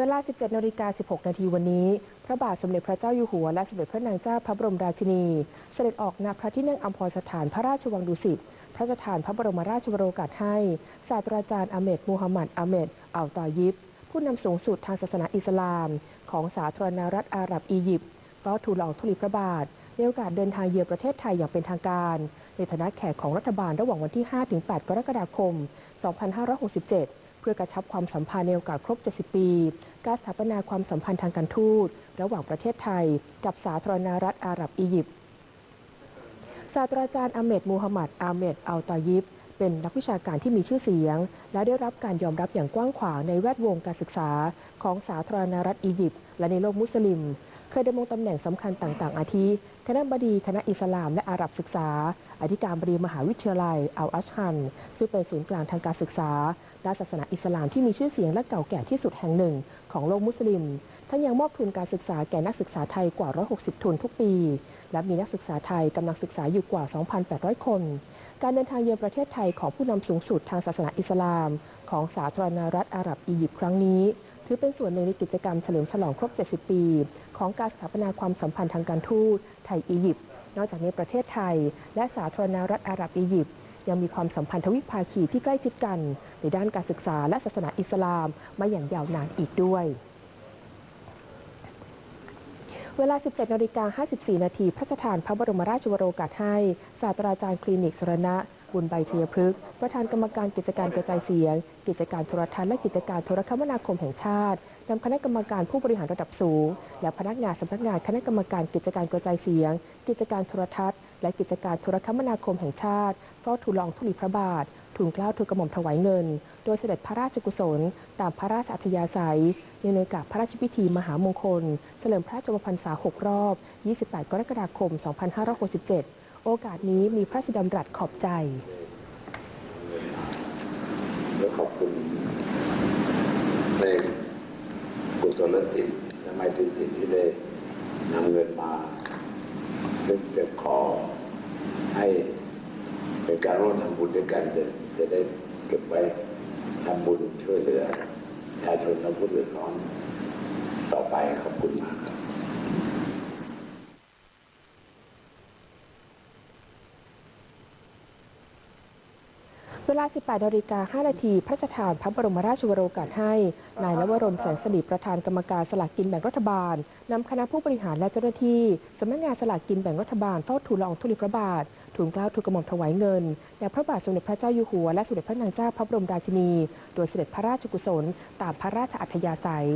เวลา 17นาฬิกา16 นาทีวันนี้ พระบาทสมเด็จพระเจ้าอยู่หัว และสมเด็จพระนางเจ้าพระบรมราชินี เสด็จออกณพระที่นั่งอัมพรสถานพระราชวังดุสิต พระราชทานพระบรมราชวโรกาสให้ ศาสตราจารย์อเมดมูฮัมหมัดอเมดอัลตอยิบ ผู้นำสูงสุดทางศาสนาอิสลาม ของสาธารณรัฐอาหรับอียิปต์ก็ทูลละอองธุลีพระบาทในโอกาสเดินทางเยือนประเทศไทยอย่างเป็นทางการ ในฐานะแขกของรัฐบาลระหว่างวันที่ 5-8 กรกฎาคม 2567 เพื่อกระชับความสัมพันธ์ในโอกาสครบ 70 ปี การสถาปนาความสัมพันธ์ทางการทูต ระหว่างประเทศไทย กับสาธารณรัฐอาหรับอียิปต์ศาสตราจารย์อาเมดมูฮัมหมัดอาเมดอัลตายิบเป็นนักวิชาการที่มีชื่อเสียง และได้รับการยอมรับอย่างกว้างขวางในแวดวงการศึกษาของสาธารณรัฐอียิปต์และในโลกมุสลิม ยดำรงตำแหน่งสำคัญต่าง ๆ อาทิคณะบดีคณะอิสลามและอาหรับศึกษา อธิการบดีมหาวิทยาลัยอัลอัชฮัน ซึ่งเป็นศูนย์กลางทางการศึกษาด้านศาสนาอิสลามที่มีชื่อเสียงและเก่าแก่ที่สุดแห่งหนึ่ง ของโลกมุสลิมทั้งยังมอบทุนการศึกษาแก่นักศึกษาไทยกว่า 160 ทุนทุกปี และมีนักศึกษาไทยกำลังศึกษาอยู่กว่า 2,800 คน การเดินทางเยือนประเทศไทยของผู้นำสูงสุดทางศาสนาอิสลาม ของสาธารณรัฐอาหรับอียิปต์ครั้งนี้ ถือเป็นส่วนหนึ่งในกิจกรรมเฉลิมฉลองครบ 70 ปี ของการสถาปนาความสัมพันธ์ทางการทูตไทยอียิปต์นอกจากนี้ประเทศไทย และสาธารณรัฐอาหรับอียิปต์ยังมีความสัมพันธ์ทวิภาคีที่ใกล้ชิดกัน ในด้านการศึกษาและศาสนาอิสลามมาอย่างยาวนานอีกด้วย เวลา 17นาฬิกา54 นาทีพระราชทานพระบรมราชวโรกาสให้ศาสตราจารย์คลินิกสรณะ บุญใบเทียพฤกษ์ประธานกรรมการกิจการกระจายเสียง กิจการโทรทัศน์และกิจการโทรคมนาคมแห่งชาตินำคณะกรรมการผู้บริหารระดับสูง และพนักงานสำนักงานคณะกรรมการกิจการกระจายเสียง กิจการโทรทัศน์ และกิจการโทรคมนาคมแห่งชาติเฝ้าทูลองทุลีพระบาททูลเกล้าทูลกระหม่อมถวายเงิน โดยเสด็จพระราชกุศล ตามพระราชอัธยาศัยในในกาสพระราชพิธีมหามงคล เฉลิมพระชนมพรรษา 6 รอบ 28 กรกฎาคม 2567 โอกาสนี้มีพระราชดำรัสขอบใจและขอบคุณในกุศลจิตและไมตรีจิตที่ได้นำเงินมาซึ่งจะขอให้เป็นการร่วมทำบุญด้วยกันจะจะได้เก็บไว้ทำบุญช่วยเหลือประชาชนและผู้เดือดร้อนต่อไปขอบคุณมากครับ เวลา 18นาฬิกา5นาทีพระราชทานพระบรมราชวโรกาสให้ นายนวรนแสงสนิทประธานกรรมการสลากกินแบ่งรัฐบาลนำคณะผู้บริหารและเจ้าหน้าที่สำนักงานสลากกินแบ่งรัฐบาลเฝ้าทูลละอองธุลีพระบาททูลเกล้าทูลกระหม่อมถวายเงินแด่พระบาทสมเด็จพระเจ้าอยู่หัวและสมเด็จพระนางเจ้าพระบรมราชินี โดยเสด็จพระราชกุศลตามพระราชอัธยาศัย